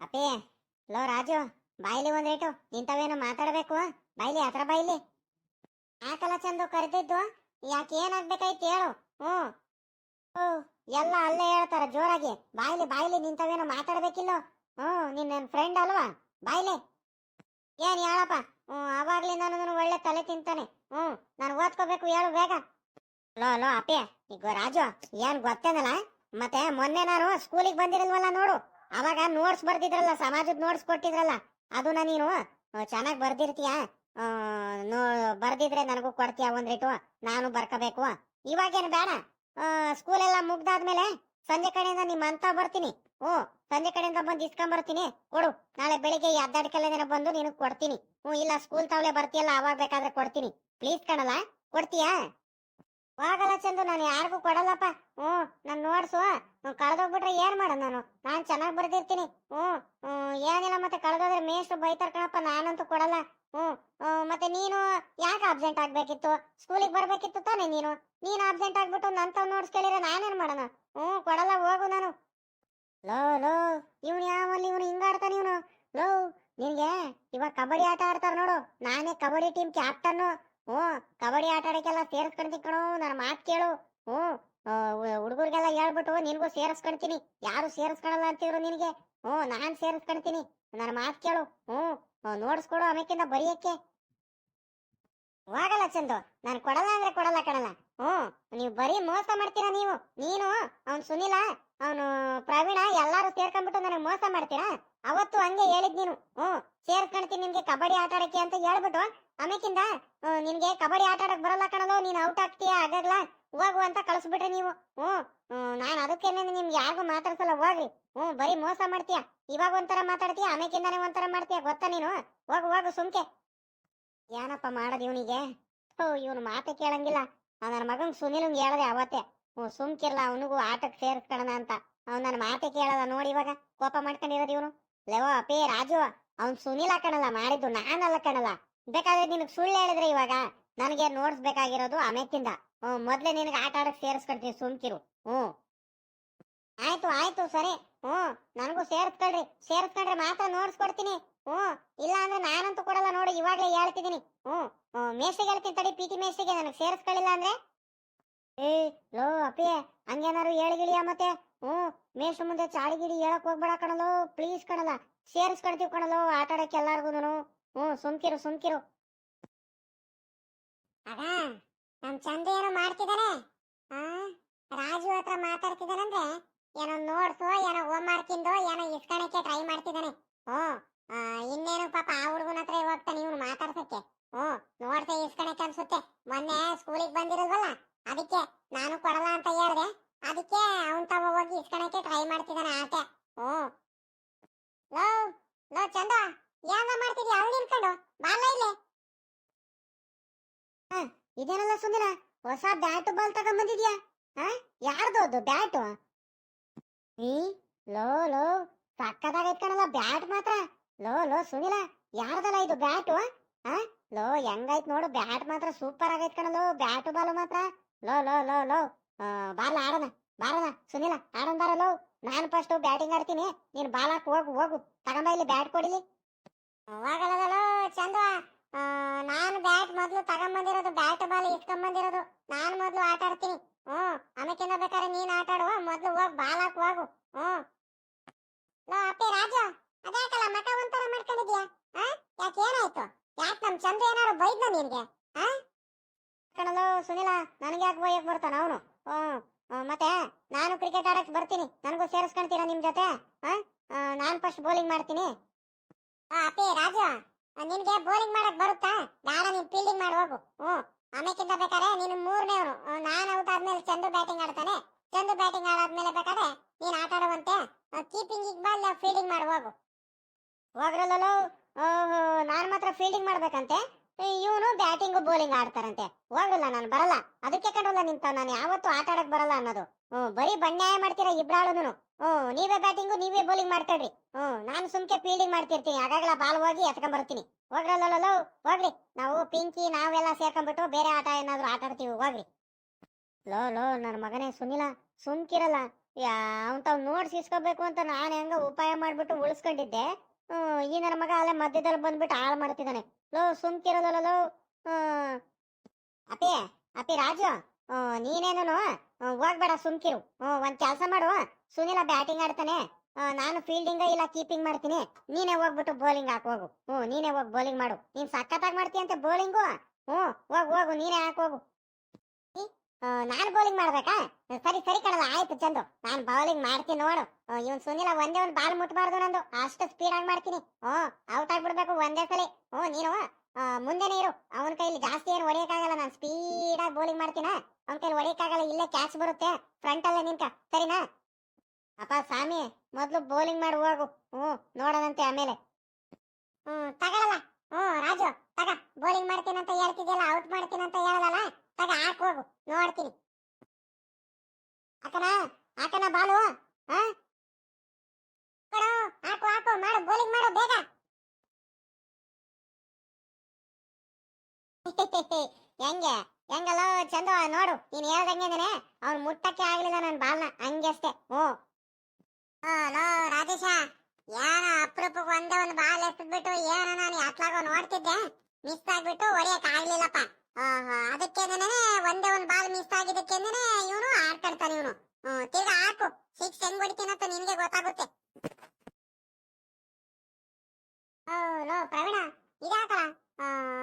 ಅಪ್ಪಿ, ಲೋ ರಾಜು, ಬಾಯ್ಲಿ ಒಂದ್ ರೇಟು. ಇಂಥವೇನು ಮಾತಾಡ್ಬೇಕು? ಬಾಯ್ಲಿ, ಹತ್ರ ಬಾಯ್ಲಿ. ಯಾಕಲ್ಲ ಚಂದು ಕರೆದಿದ್ದು? ಯಾಕೆ ಏನಾಗ್ಬೇಕಾಯ್ತು ಹೇಳು. ಹ್ಞೂ. ಓ ಎಲ್ಲ ಅಲ್ಲೇ ಹೇಳ್ತಾರ ಜೋರಾಗಿ. ಬಾಯ್ಲಿ ಬಾಯ್ಲಿ ನಿಂತವೇನು ಮಾತಾಡ್ಬೇಕಿಲ್ಲೋ? ಹ್ಞೂ ನಿನ್ನ ನನ್ನ ಫ್ರೆಂಡ್ ಅಲ್ವಾ? ಬಾಯ್ಲಿ. ಏನ್ ಹೇಳಪ್ಪ? ಹ್ಞೂ ಅವಾಗ್ಲಿಂದ ನಾನು ಒಳ್ಳೆ ತಲೆ ತಿಂತಾನೆ. ಹ್ಞೂ, ನಾನು ಓದ್ಕೋಬೇಕು, ಹೇಳು ಬೇಗ. ಲೋ ಲೋ, ಅಪ್ಪಿ ಈಗ ರಾಜು, ಏನ್ ಗೊತ್ತೇನಲ್ಲ? ಮತ್ತೆ ಮೊನ್ನೆ ನಾನು ಸ್ಕೂಲಿಗೆ ಬಂದಿರಲ್ವಲ್ಲ ನೋಡು. ಅವಾಗ ನೋಟ್ಸ್ ಬರ್ದಿದ್ರಲ್ಲ, ಸಮಾಜದ ನೋಟ್ಸ್ ಕೊಟ್ಟಿದ್ರಲ್ಲ, ಅದನ್ನ ನೀನು ಚೆನ್ನಾಗಿ ಬರ್ದಿರ್ತೀಯ? ಬರ್ದಿದ್ರೆ ನನಗೂ ಕೊಡ್ತೀಯ ಒಂದ್ ನಾನು ಬರ್ಕೋಬೇಕು. ಇವಾಗೇನು ಬೇಡ. ಸ್ಕೂಲ್ ಎಲ್ಲ ಮುಗ್ದಾದ್ಮೇಲೆ ಸಂಜೆ ಕಡೆಯಿಂದ ನಿಮ್ಮ ಅಂತ ಬರ್ತೀನಿ. ಹ್ಞೂ ಸಂಜೆ ಕಡೆಯಿಂದ ಬಂದು ಇಸ್ಕೊಂಡ್ ಬರ್ತೀನಿ ಕೊಡು, ನಾಳೆ ಬೆಳಿಗ್ಗೆ ಅದ್ದಾಡ್ಕಲ್ಲೇನ ಬಂದು ನಿನಗೆ ಕೊಡ್ತೀನಿ. ಹ್ಞೂ, ಇಲ್ಲ, ಸ್ಕೂಲ್ ತಾವಲೆ ಬರ್ತೀಯಲ್ಲ, ಅವಾಗ ಬೇಕಾದ್ರೆ ಕೊಡ್ತೀನಿ. ಪ್ಲೀಸ್ ಕಣಲ್ಲ, ಕೊಡ್ತೀಯಾ? ಹೋಗಲ್ಲ ಚಂದು, ನಾನು ಯಾರಿಗೂ ಕೊಡಲ್ಲಪ್ಪ. ಹ್ಞೂ, ನಾನು ನೋಡ್ಸು. ಕಳೆದೋಗ್ಬಿಟ್ರೆ ಏನು ಮಾಡ ನಾನು? ನಾನು ಚೆನ್ನಾಗಿ ಬರ್ದಿರ್ತೀನಿ. ಹ್ಞೂ ಏನಿಲ್ಲ ಮತ್ತೆ ಕಳೆದೋದ್ರೆ ಮೇಷ್ಟ್ರು ಬೈತಾರೆ ಕಣಪ್ಪ, ನಾನಂತೂ ಕೊಡಲ್ಲ. ಹ್ಞೂ ಮತ್ತೆ ನೀನು ಯಾಕೆ ಅಬ್ಸೆಂಟ್ ಆಗಬೇಕಿತ್ತು? ಸ್ಕೂಲಿಗೆ ಬರಬೇಕಿತ್ತು ತಾನೇ ನೀನು? ನೀನು ಅಬ್ಸೆಂಟ್ ಆಗಿಬಿಟ್ಟು ನಂತವ್ ನೋಟ್ಸ್ ಕೇಳಿದ್ರೆ ನಾನೇನು ಮಾಡೋಣ ಹ್ಞೂ, ಕೊಡಲ್ಲ, ಹೋಗು ನಾನು. ಲೋ ಲೋ, ಇವನು ಯಾವಲ್ಲಿ ಇವನು ಹಿಂಗಾಡ್ತಾನೆ ಇವನು? ಲೋ, ನಿನಗೆ ಇವಾಗ ಕಬಡ್ಡಿ ಆಟ ಆಡ್ತಾರ ನೋಡು. ನಾನೇ ಕಬಡ್ಡಿ ಟೀಮ್ ಕ್ಯಾಪ್ಟನ್ನು ಹ್ಞೂ, ಕಬಡ್ಡಿ ಆಟ ಆಡಕ್ಕೆಲ್ಲ ಸೇರಿಸ್ಕೊಂತೀನಿ ಕಣೋ, ನನ್ನ ಮಾತು ಕೇಳು. ಹ್ಞೂ ಹುಡುಗರಿಗೆಲ್ಲ ಹೇಳ್ಬಿಟ್ಟು ನಿನಗೂ ಸೇರಿಸ್ಕೊಂತೀನಿ. ಯಾರು ಸೇರಿಸ್ಕೊಳಲ್ಲ ಅಂತಿದ್ರು ನಿನಗೆ. ಹ್ಞೂ, ನಾನ್ ಸೇರಿಸ್ಕೊಂತೀನಿ. ನನ್ನ ಮಾತು ಕೇಳು. ಹ್ಞೂ ನೋಡಿಸ್ಕೊಡು ಆಮೇಕಿಂದ ಬರೆಯಕ್ಕೆ. ಹೋಗಲ್ಲ ಚಂದು, ನಾನು ಕೊಡಲ್ಲ ಅಂದ್ರೆ ಕೊಡಲ್ಲ ಕಣಲ್ಲ. ಹ್ಞೂ, ನೀವು ಬರೀ ಮೋಸ ಮಾಡ್ತೀರಾ ನೀವು? ನೀನು, ಅವ್ನು ಸುನಿಲ, ಅವನು ಪ್ರವೀಣ, ಎಲ್ಲಾರು ಸೇರ್ಕೊಂಡ್ಬಿಟ್ಟು ನನಗೆ ಮೋಸ ಮಾಡ್ತೀರಾ? ಅವತ್ತು ಹಂಗೆ ಹೇಳಿದ್ ನೀನು. ಹ್ಞೂ ಸೇರ್ಸ್ಕೊಂತೀನಿ ನಿಮ್ಗೆ ಕಬಡ್ಡಿ ಆಟ ಆಡಕ್ಕೆ ಅಂತ ಹೇಳ್ಬಿಟ್ಟು ಆಮೇಕಿಂದ ನಿನ್ಗೆ ಕಬಡ್ಡಿ ಆಟ ಆಡಕ್ ಬರಲ್ಲ ಕಣಲು, ನೀನ್ ಔಟ್ ಆಗ್ತೀಯ ಆಗಾಗ್ಲ ಹೋಗು ಅಂತ ಕಳಿಸ್ಬಿಟ್ರೆ ನೀವು. ಹ್ಞೂ ನಾನ್ ಅದಕ್ಕೇನೆ ನಿಮ್ಗೆ ಯಾರಿಗೂ ಮಾತಾಡ್ಸಲ್ಲ, ಹೋಗ್ರಿ. ಹ್ಞೂ, ಬರೀ ಮೋಸ ಮಾಡ್ತೀಯ? ಇವಾಗ ಒಂಥರ ಮಾತಾಡ್ತೀಯ? ಆಮೇಕಿಂದಾನೆ ಒಂಥರ ಮಾಡ್ತೀಯ? ಗೊತ್ತಾ ನೀನು? ಹೋಗು ಹೋಗು, ಸುಮ್ಕೆ. ಏನಪ್ಪ ಮಾಡೋದು ಇವನಿಗೆ? ಹೋ ಇವನು ಮಾತೆ ಕೇಳಂಗಿಲ್ಲ. ನನ್ನ ಮಗಂಗ್ ಸುನಿಲಂಗ್ ಹೇಳ್ದೆ ಅವತ್ತೆ. ಹ್ಞೂ, ಸುಮ್ಕಿರ್ಲ, ಅವನಿಗೂ ಆಟಕ್ಕೆ ಸೇರಿಸ್ಕೊಳ್ಳೋಣ ಅಂತ. ಅವ್ನು ನನ್ನ ಮಾತೆ ಕೇಳಲ್ಲ, ನೋಡಿ ಇವಾಗ ಕೋಪ ಮಾಡ್ಕೊಂಡಿರೋದು ಇವನು. ಲೆವೋ ಅಪೇ ರಾಜು, ಅವ್ನ್ ಸುನಿಲ ಕಣಲ್ಲ, ಮಾಡಿದ್ದು ನಾನಲ್ಲ ಕಣಲ್ಲ. ಬೇಕಾದ್ರೆ ನಿನಗೆ ಸುಳ್ಳು ಹೇಳಿದ್ರೆ ಇವಾಗ ನನಗೆ ನೋಟ್ಸ್ ಬೇಕಾಗಿರೋದು ಅಮೇಕಿಂದ ಹ್ಞೂ ಮೊದಲೇ ನಿನಗೆ ಆಟ ಆಡಕ್ ಸೇರಿಸ್ಕೊಡ್ತೀನಿ ಸುಮ್ಕಿರು. ಹ್ಞೂ ಆಯ್ತು ಆಯ್ತು, ಸರಿ. ಹ್ಞೂ ನನಗೂ ಸೇರಿಸ್ಕೊಳ್ರಿ ಸೇರಿಸ್ಕೊಂಡ್ರೆ ಮಾತ್ರ ನೋಟ್ಸ್ ಕೊಡ್ತೀನಿ. ಹ್ಞೂ ಇಲ್ಲ ಅಂದ್ರೆ ನಾನಂತೂ ಕೊಡಲ್ಲ ನೋಡು, ಇವಾಗಲೇ ಹೇಳ್ತಿದ್ದೀನಿ. ಹ್ಞೂ ಹ್ಞೂ ಮೇಸ್ಟಿಗೆ ಹೇಳ್ತೀನಿ ತಡಿ, ಪಿ ಟಿ ಮೇಸ್ಟಿಗೆ ನನಗೆ ಸೇರಿಸ್ಕೊಳ್ಳಿಲ್ಲ ಅಂದ್ರೆ. ಏ ಲೋ, ಅಪ್ಪಿ ಹಂಗೇನಾರು ಹೇಳಿಗಿಳಿಯ ಮತ್ತೆ? ಹ್ಞೂ ಮೇಷ್ಟ್ರ ಮುಂದೆ ಚಾಳಿಗಿಡಿ ಹೇಳಕ್ ಹೋಗ್ಬೇಡ ಕಣಲೋ ಪ್ಲೀಸ್ ಕಣಲ್ಲ ಸೇರಿಸ್ಕೊಳ್ತೀವಿ ಕಣಲೋ, ಆಟ ಆಡಕ್ಕೆ ಎಲ್ಲಾರ್ಗು ಹ್ಞೂ, ಸುಮ್ಕಿರು ಸುಮ್ಕಿರು. ಅದ, ನಮ್ ಚಂದ ಏನೋ ಮಾಡ್ತಿದ್ದಾನೆ ಆ, ರಾಜು ಹತ್ರ ಮಾತಾಡ್ತಿದಾನಂದ್ರೆ ಏನೋ ನೋಡ್ಸೋ, ಏನೋ ಹೋಮ್ ಮಾಡ್ತಿಂದೋ ಏನೋ ಇಸ್ಕಣಕ್ಕೆ ಟ್ರೈ ಮಾಡ್ತಿದ್ದಾನೆ ಹ್ಞೂ ಇನ್ನೇನು ಪಾಪ ಆ ಹುಡುಗನ ಹತ್ರ ಹೋಗ್ತಾನೆ ಇವನು ಮಾತಾಡ್ಸಕ್ಕೆ ಹ್ಞೂ ನೋಡ್ಸೆ ಇಸ್ಕೊಳಕ್ಕೆ ಅನ್ಸುತ್ತೆ ಮೊನ್ನೆ ಸ್ಕೂಲಿಗೆ ಬಂದಿರಲ್ವಲ್ಲ ಅದಕ್ಕೆ ನಾನು ಕೊಡಲ್ಲ ಅಂತ ಹೇಳ್ದೆ ಅದಕ್ಕೆ ಅವನ್ ತವ ಹೋಗಿ ಇಸ್ಕೊಳಕ್ಕೆ ಟ್ರೈ ಮಾಡ್ತಿದ್ದಾನೆ ಆಟೆ ಹ್ಞೂ ಲೋ ಲೋ ಚಂದ ಏನ ಮಾಡ್ತಿದ್ಯಾ ಅಲ್ಲಿ ನಿಂತ್ಕೊಂಡು ಬಾಲ ಇಲ್ಲಿ ಇದೇನಲ್ಲ ಸುಂದರ ಹೊಸ ಬ್ಯಾಟ್ ಬಾಲ್ ತಗೊಂಬಂದಿದ್ಯಾ ಹಾ ಯಾರ್ದು ಅದು ಬ್ಯಾಟು ಈ ಲೋ ಲೋ ಸಕ್ಕದಾಗ ಇಟ್ಕಣಲ್ಲ ಬ್ಯಾಟ್ ಮಾತ್ರ ಲೋ ಲೋ ಸುನಿಲ ಯಾರ್ದಲ್ಲ ಇದು ಬ್ಯಾಟು ಹಾ ಲೋ ಹೆಂಗೈತ್ ನೋಡು ಬ್ಯಾಟ್ ಮಾತ್ರ ಸೂಪರ್ ಆಗೈತ್ ಕಣಲೋ ಬ್ಯಾಟ್ ಬಾಲ್ ಮಾತ್ರ. ಲೋ ಲೋ ಲೋ ಲೋ. ಆ, ಆಡನ ಬಾರಣ ಸುನಿಲ ಆಡೋಣ ಬಾರ ಲೋ ನಾನು ಫಸ್ಟ್ ಬ್ಯಾಟಿಂಗ್ ಆಡ್ತೀನಿ ನೀನ್ ಬಾಲ್ ಹೋಗು ಹೋಗು. ತಗೊಂಬ ಇಲ್ಲಿ ಬ್ಯಾಟ್ ಕೊಡಿಲಿ. ಹೋಗಲ್ಲದಲ್ಲೋ ಚಂದ ನಾನು ಬ್ಯಾಟ್ ಮೊದ್ಲು ತಗೊಂಬಂದಿರೋದು ಬ್ಯಾಟ್ ಬಾಲ್ ಇಸ್ಕೊಂಬಂದಿರೋದು ನಾನು ಮೊದ್ಲು ಆಟ ಆಡ್ತೀನಿ. ಹ್ಮ್ ಆಮೇಕಿಂದ ಬೇಕಾದ್ರೆ ನೀನ್ ಆಟ ಆಡುವ. ಮೊದ್ಲು ಹೋಗಿ ಬಾಲ್ ಹೋಗು. ಹ್ಮ್ ಲೋ ಅಪ್ಪಿ ರಾಜು ಅದ್ಯಾಕಲ್ಲ ಮಠ ಒಂಥರ ಮಾಡ್ಕೊಂಡಿದ್ಯಾ? ಹಾ ಯಾಕೆ ಏನಾಯ್ತು? ಯಾಕೆ ನಮ್ಮ ಚಂದ್ರ ಏನಾರು ಬೈದ್ನ ನಿನ್ಗೆ? ಆ? ಕಣಲು ಸುನಿಲ, ನನಗೆ ಯಾಕೆ ಬೈಯಕ್ ಬರ್ತಾನ ಅವನು? ಮತ್ತೆ ನಾನು ಕ್ರಿಕೆಟ್ ಆಡಕ್ ಬರ್ತೀನಿ. ನನಗೂ ಸೇರಿಸ್ಕೊಂತೀರಾ ನಿಮ್ ಜೊತೆ? ನಾನ್ ಫಸ್ಟ್ ಬೌಲಿಂಗ್ ಮಾಡ್ತೀನಿ. ಅಪ್ಪಿ, ರಾಜು ನಿನ್ಗೆ ಬೌಲಿಂಗ್ ಮಾಡಕ್ ಬರುತ್ತಾ? ಬೇಡ, ನೀನ್ ಫೀಲ್ಡಿಂಗ್ ಮಾಡಿ ಹೋಗು. ಹ್ಮ್ ಆಮೇಕಿಂತ ಬೇಕಾದ್ರೆ ನೀನು ಮೂರನೇವನು ನಾನು ಔಟ್ ಆದ್ಮೇಲೆ ಚಂದು ಬ್ಯಾಟಿಂಗ್ ಆಡ್ತಾನೆ. ಚಂದು ಬ್ಯಾಟಿಂಗ್ ಆಡಾದ್ಮೇಲೆ ಬೇಕಾದ್ರೆ ನೀನ್ ಆಟ ಆಡುವಂತೆ. ಕೀಪಿಂಗ್ ಬಾಲ್ ಫೀಲ್ಡಿಂಗ್ ಮಾಡಿ ಹೋಗು. ಹೋಗ್ರಲ್ಲ ನಾನ್ ಮಾತ್ರ ಫೀಲ್ಡಿಂಗ್ ಮಾಡ್ಬೇಕಂತೆ? ಇವನು ಬ್ಯಾಟಿಂಗ್ ಬೌಲಿಂಗ್ ಆಡ್ತಾರಂತೆ. ಹೋಗಲ್ಲ ನಾನು, ಬರಲ್ಲ. ಅದಕ್ಕೆ ಕಂಡ್ರಲ್ಲ ನಿಂತ ನಾನು, ಯಾವತ್ತೂ ಆಟ ಆಡಕ್ ಬರಲ್ಲ ಅನ್ನೋದು. ಹ್ಮ್ ಬರೀ ಬನ್ಯಾಯ ಮಾಡ್ತೀರಾ ಇಬ್ರಾಳುನು ಹ್ಮ್ ನೀವೇ ಬ್ಯಾಟಿಂಗು ನೀವೇ ಬೌಲಿಂಗ್ ಮಾಡ್ಕೊಳ್ರಿ. ಹ್ಞೂ, ನಾನು ಸುಮ್ಕೆ ಫೀಲ್ಡಿಂಗ್ ಮಾಡ್ತಿರ್ತೀನಿ. ಆಗಾಗಲ ಬಾಲ್ ಹೋಗಿ ಎತ್ಕೊಂಡ್ ಬರ್ತೀನಿ ಹೋಗ್ರಲ್ಲ ಹೋಗ್ರಿ. ನಾವು ಪಿಂಕಿ, ನಾವೆಲ್ಲ ಸೇರ್ಕೊಂಡ್ಬಿಟ್ಟು ಬೇರೆ ಆಟ ಏನಾದ್ರು ಆಟ ಆಡ್ತೀವಿ, ಹೋಗ್ರಿ. ಲೋ ಲೋ ನನ್ನ ಮಗನೇ ಸುನಿಲ, ಸುಮ್ಕಿರಲ್ಲ. ಯಾ, ಅವ್ನ್ ತಾವ್ ನೋಡ್ಸಿ ಇಸ್ಕೋಬೇಕು ಅಂತ ನಾನು ಹೆಂಗ ಉಪಾಯ ಮಾಡ್ಬಿಟ್ಟು ಉಳಿಸ್ಕೊಂಡಿದ್ದೆ. ಈ ನನ್ನ ಮಗ ಅಲ್ಲೇ ಮಧ್ಯದಲ್ಲಿ ಬಂದ್ಬಿಟ್ಟು ಹಾಳು ಮಾಡ್ತಿದ್ದಾನೆ. ಲೋ ಸುಮ್ಕಿರೋದಲ್ಲ ಲೋ ಅಪಿ ಅಪ್ಪಿ ರಾಜು ನೀನೇನು ಹೋಗ್ಬೇಡ, ಸುಮ್ಕಿರು. ಒಂದ್ ಕೆಲಸ ಮಾಡು. ಸುನಿಲ ಬ್ಯಾಟಿಂಗ್ ಆಡ್ತಾನೆ. ನಾನು ಫೀಲ್ಡಿಂಗ್ ಇಲ್ಲ ಕೀಪಿಂಗ್ ಮಾಡ್ತೀನಿ. ನೀನೇ ಹೋಗ್ಬಿಟ್ಟು ಬೌಲಿಂಗ್ ಹಾಕ್, ಹೋಗು. ಹ್ಮ್, ನೀನೇ ಹೋಗಿ ಬೌಲಿಂಗ್ ಮಾಡು. ನೀನ್ ಸಖತ್ತಾಗಿ ಮಾಡ್ತೀಯಂತೆ ಬೌಲಿಂಗು ಹ್ಞೂ ಹೋಗು ಹೋಗು, ನೀನೇ ಹಾಕೋಗು ನಾನು ಬೌಲಿಂಗ್ ಮಾಡ್ಬೇಕಾ? ಸರಿ ಸರಿ ಕಣಲ್ಲ ಆಯ್ತು ಚಂದು. ನಾನು ಬೌಲಿಂಗ್ ಮಾಡ್ತೀನಿ ನೋಡು. ಇವನ್ ಸುನಿಲ ಒಂದೇ ಒಂದು ಬಾಲ್ ಮುಟ್ಬಾರ್ದು ನಂದು. ಅಷ್ಟು ಸ್ಪೀಡ್ ಆಗಿ ಮಾಡ್ತೀನಿ. ಹ್ಮ್ ಔಟ್ ಆಗ್ಬಿಡ್ಬೇಕು ಒಂದೇ ಸಲ. ಹ್ಮ್ ನೀನು ಮುಂದೆನೇ ಇರು. ಅವನ ಕೈಲಿ ಜಾಸ್ತಿ ಏನು ಹೊಡಿಯಕ್ಕಾಗಲ್ಲ. ನಾನು ಸ್ಪೀಡ್ ಆಗಿ ಬೌಲಿಂಗ್ ಮಾಡ್ತೀನ? ಅವನ ಕೈಲಿ ಹೊಡಿಯಕ್ಕಾಗಲ್ಲ, ಇಲ್ಲೇ ಕ್ಯಾಚ್ ಬರುತ್ತೆ. ಫ್ರಂಟ್ ಅಲ್ಲೇ ನಿಂತ ಸರಿನಾ? ಅಪ್ಪ ಸ್ವಾಮಿ, ಮೊದ್ಲು ಬೌಲಿಂಗ್ ಮಾಡಿ, ಹೋಗು. ಹ್ಞೂ, ನೋಡೋಣಂತೆ ಆಮೇಲೆ. ಹ್ಞೂ, ತಗೊಳಲ್ಲ. ಹ್ಞೂ, ರಾಜು, ತಗ. ಬೌಲಿಂಗ್ ಮಾಡ್ತೀನಂತ ಹೇಳ್ತಿದ್ಯಲ್ಲ ಔಟ್ ಮಾಡ್ತೀನಂತ ಹೇಳಲ್ಲ ತಗ ಹಾಕ್ ಹೋಗು ನೋಡ್ತೀನಿ. ಅಕ್ಕನ ಅಕ್ಕನ ಬಾಲು ಹಾ? ಕೊಡು, ಹಾಕು ಹಾಕು ಮಾಡು ಬೌಲಿಂಗ್ ಮಾಡು ಬೇಗ. ಹೆಂಗೆ ಹೆಂಗಲ್ಲ ಚಂದ ನೋಡು ನೀನ್ ಹೇಳ್ದಂಗೆನೆ ಅವ್ನ್ ಮುಟ್ಟಕ್ಕೆ ಆಗ್ಲಿಲ್ಲ ನನ್ ಬಾಲ್ನ ಹಂಗೆ ಓ ಹಲೋ ರಾಜೇಶ ಏನ ಅಪರೂಪಕ್ಕೆ ಒಂದೇ ಒಂದು ಬಾಲ್ ಎತ್ತಿದ್ಬಿಟ್ಟು ಏನ ನಾನು ಅತ್ಲಾಗ ನೋಡ್ತಿದ್ದೆ ಮಿಸ್ ಆಗ್ಬಿಟ್ಟು ಹೊಡಿಯಕ್ ಆಗ್ಲಿಲ್ಲಪ್ಪ. ಅದಕ್ಕೇನೆ ಒಂದೇ ಒಂದು ಬಾಲ್ ಮಿಸ್ ಆಗಿದ್ದಕ್ಕೇನೆ ಇವನು ಆಡ್ತಾಡ್ತಾನೆ ಇವನು. ತಿರ್ಗಾ ಹಾಕು. ಸಿಕ್ಸ್ ಹೆಂಗ್ ಹೊಡಿತೀನಂತ ನಿನ್ಗೆ ಗೊತ್ತಾಗುತ್ತೆ. ಪ್ರವೀಣ ಇದಾಕಲ್ಲ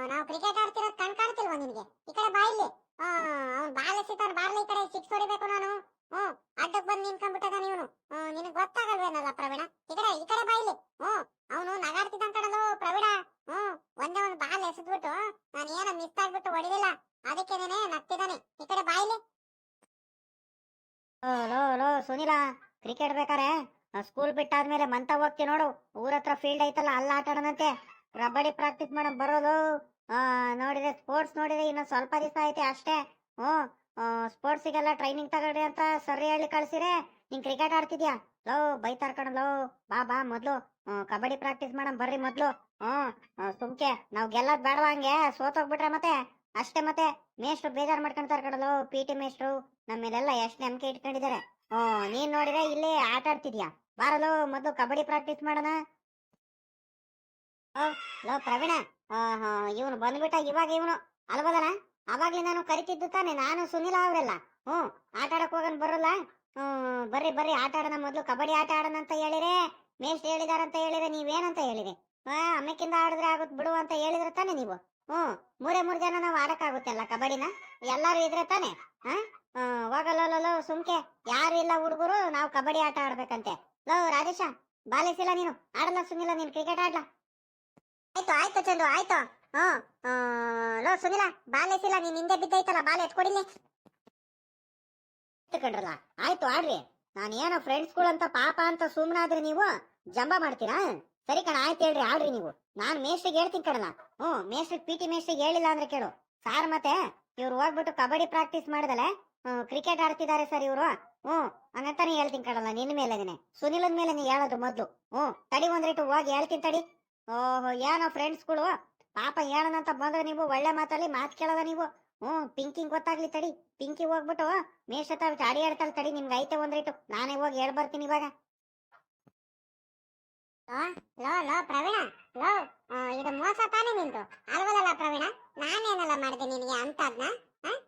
ನಾವು ಕ್ರಿಕೆಟ್ ಆಡ್ತಿರೋದು ಕಣ್ ಕಾಣ್ತಿಲ್ವಾ ನಿನಗೆ ಈ ಕಡೆ ಬಾ ಇಲ್ಲಿ ಅವ್ನು ಬಾಲ್ ಎಸಿತಾನ ಬಾರ್ಲಿ ಈ ಕಡೆ ಸಿಕ್ಸ್ ಹೊಡಿಬೇಕು ನಾನು ಹ್ಮ್ ಅಡ್ಡಕ್ ಬಂದು ನಿಂತ್ಕೊಂಡ್ಬಿಟ್ಟದ ಇವನು ನಿನಗೆ ಗೊತ್ತಾಗಲ್ವೇನಲ್ಲ ಪ್ರವೀಣ ಈ ಕಡೆ ಈ ಕಡೆ ಬಾ ಇಲ್ಲಿ ಹ್ಮ್ ಅವನು ನಗಾಡ್ತಿದ್ದ ಕಣಲು ಪ್ರವೀಣ ಹ್ಮ್ ಒಂದೇ ಒಂದು ಬಾಲ್ ಎಸೆದ್ಬಿಟ್ಟು ನಾನು ಏನೋ ಮಿಸ್ ಆಗ್ಬಿಟ್ಟು ಹೊಡಿಲಿಲ್ಲ ಅದಕ್ಕೇನೆ ನಗ್ತಿದ್ದಾನೆ ಈ ಕಡೆ ಬಾ ಇಲ್ಲಿ ಲೋ ಲೋ ಸುನಿಲ ಕ್ರಿಕೆಟ್ ಬೇಕಾರೆ? ಸ್ಕೂಲ್ ಬಿಟ್ಟಾದ್ಮೇಲೆ ಮಂತ ಹೋಗ್ತಿ ನೋಡು. ಊರ ಹತ್ರ ಫೀಲ್ಡ್ ಐತಲ್ಲ ಅಲ್ಲ ಆಟ ಆಡೋಣಂತೆ. ಕಬಡ್ಡಿ ಪ್ರಾಕ್ಟೀಸ್ ಮಾಡಕ್ ಬರೋದು. ನೋಡಿದ್ರೆ ಸ್ಪೋರ್ಟ್ಸ್ ನೋಡಿದ್ರೆ ಇನ್ನು ಸ್ವಲ್ಪ ದಿವಸ ಐತೆ ಅಷ್ಟೇ. ಹ್ಞೂ ಸ್ಪೋರ್ಟ್ಸಿಗೆಲ್ಲ ಟ್ರೈನಿಂಗ್ ತಗೊಳ್ರಿ ಅಂತ ಸರಿ ಹೇಳಿ ಕಳ್ಸಿರೆ. ನೀನ್ ಕ್ರಿಕೆಟ್ ಆಡ್ತಿದ್ಯಾ? ಲೋ ಬೈ ಕಣ ಲೋ. ಬಾ ಬಾ ಮೊದ್ಲು. ಕಬಡ್ಡಿ ಪ್ರಾಕ್ಟೀಸ್ ಮಾಡಮ್ ಬರ್ರಿ ಮೊದ್ಲು. ಆ, ಸುಮ್ಕೆ. ನಾವ್ ಗೆಲ್ಲದ್ ಬೇಡವಾ ಹಂಗೆ? ಸೋತೋಗ್ಬಿಟ್ರೆ ಮತ್ತೆ? ಅಷ್ಟೇ ಮತ್ತೆ? ಮೇಷ್ಟ್ರು ಬೇಜಾರ್ ಮಾಡ್ಕೊಂತಾರ ಕಣಲು ಪಿ ಟಿ ಮೇಷ್ಟ್ರು ನಮ್ಮ ಮೇಲೆಲ್ಲ ಎಷ್ಟು ನಂಬಿಕೆ ಇಟ್ಕೊಂಡಿದ್ದಾರೆ. ಹ್ಮ್ ನೀನ್ ನೋಡಿದ್ರೆ ಇಲ್ಲಿ ಆಟ ಆಡ್ತಿದ್ಯಾ? ಬಾರಲು ಮೊದಲು ಕಬಡ್ಡಿ ಪ್ರಾಕ್ಟೀಸ್ ಮಾಡೋಣ. ಲೋ, ಪ್ರವೀಣ. ಇವನು ಬಂದ್ಬಿಟ್ಟ ಇವಾಗ ಇವನು ಅಲ್ವದಲ್ಲ ಅವಾಗ್ಲಿ ನಾನು ಕರಿತಿದ್ದು ತಾನೆ, ನಾನು ಸುನಿಲ ಅವರೆಲ್ಲ. ಹ್ಮ್ ಆಟ ಆಡಕ್ ಹೋಗನ್ ಬರಲ್ಲ. ಹ್ಮ್ ಬರ್ರಿ ಬರ್ರಿ, ಆಟ ಆಡೋಣ ಮೊದ್ಲು, ಕಬಡ್ಡಿ ಆಟ ಆಡೋಣ ಅಂತ ಹೇಳಿರೆ. ಮೇಸ್ಟ್ ಹೇಳಿದಾರಂತ ಹೇಳಿದ್ರೆ ನೀವೇನಂತ ಹೇಳಿದೆ ಹಾ ಅಮ್ಮಕ್ಕಿಂದ ಆಡಿದ್ರೆ ಆಗುತ್ತೆ ಬಿಡು ಅಂತ ಹೇಳಿದ್ರೆ ತಾನೆ ನೀವು. ಹ್ಮ್ ಮೂರೇ ಮೂರ್ ಜನ ನಾವು ಆಡಕ್ಕಾಗುತ್ತಲ್ಲ ಕಬಡ್ಡಿನ? ಎಲ್ಲಾರು ಇದ್ರೆ ತಾನೆ ಹಾ? ಹ್ಮ್, ಲೋ ಸುಮ್ಕೆ. ಯಾರು ಇಲ್ಲ ಹುಡುಗರು ನಾವು ಕಬಡ್ಡಿ ಆಟ ಆಡ್ಬೇಕಂತೆ. ಲೋ ರಾಜೇಶ ಬಾಲಿಸಿಲ್ಲ ನೀನು. ಆಡಲ್ಲ ಸುನಿಲ್ಲ ನೀನು ಕ್ರಿಕೆಟ್ ಆಡ್ಲಾ? ಆಯ್ತು ಆಯ್ತು ಚಂದು ಆಯ್ತು. ಹ್ಮ್ ಲೋ ಸುನಿಲ ಬಾಲಿಸಿಲ್ಲ ನೀನ್ ಹಿಂದೆ ಬಿದ್ದೈತಲ್ಲ ಬಾಲ್ ಎತ್ಕೊಡಿಲಿ ಕಂಡ್ರಲ್ಲ ಆಯ್ತು ಆಡ್ರಿ. ನಾನು ಏನೋ ಫ್ರೆಂಡ್ಸ್ಗಳಂತ ಪಾಪ ಅಂತ ಸುಮ್ನಾದ್ರೆ ನೀವು ಜಂಬ ಮಾಡ್ತೀರಾ? ಸರಿ ಕಣ, ಆಯ್ತು ಹೇಳ್ರಿ, ಆಡ್ರಿ ನೀವು. ನಾನು ಮೇಸ್ಟ್ರಿಗೆ ಹೇಳ್ತೀನಿ ಕಣಲ್ಲ ಹ್ಞೂ ಮೇಸ್ಟ್ರಿಗೆ ಪಿ ಟಿ ಮೇಸ್ಟ್ರಿಗೆ ಹೇಳಿಲ್ಲ ಅಂದ್ರೆ ಕೇಳು. ಸಾರ್ ಮತ್ತೆ ಇವ್ರು ಹೋಗ್ಬಿಟ್ಟು ಕಬಡ್ಡಿ ಪ್ರಾಕ್ಟೀಸ್ ಮಾಡಿದಲೆ ಕ್ರಿಕೆಟ್ ಆಡ್ತಿದ್ದಾರೆ ಸರ್ ಇವರು. ಹ್ಞೂ ಹಂಗಂತಾನೆ ಹೇಳ್ತೀನಿ ಕಣಲ್ಲ ನಿನ್ನ ಮೇಲೆ ಸುನಿಲನ್ ಮೇಲೆ ನೀನು ಹೇಳೋದು ಮೊದಲು. ಹ್ಞೂ, ತಡಿ ಒಂದ್ ರೇಟು ಹೋಗಿ ಹೇಳ್ತೀನಿ ತಡಿ. ಓಹೋ, ಏನೋ ಫ್ರೆಂಡ್ಸ್ಗಳು ಪಾಪ ಹೇಳೋಣಂತ ಬಂದ್ರೆ ನೀವು ಒಳ್ಳೆ ಮಾತಲ್ಲಿ ಮಾತು ಕೇಳೋದ ನೀವು. ಹ್ಞೂ ಪಿಂಕಿಂಗ್ ಗೊತ್ತಾಗ್ಲಿ ತಡಿ. ಪಿಂಕಿ ಹೋಗ್ಬಿಟ್ಟು ಮೇಷ ಅಡಿ ಹೇಳ್ತಾಳೆ ತಡಿ, ನಿಮ್ಗೆ ಐತೆ ಒಂದ್ ರೇಟು. ನಾನೇ ಹೋಗಿ ಹೇಳ್ಬರ್ತೀನಿ ಇವಾಗ. ಲೋ ಲೋ ಪ್ರವೀಣ, ಲೋ ಇದು ಮೋಸ ತಾನೇ ನಿಂತು ಅಲ್ವಲ್ಲ ಪ್ರವೀಣ? ನಾನೇನಲ್ಲ ಮಾಡಿದೆ ನಿನಗೆ ಅಂತದ್ನ?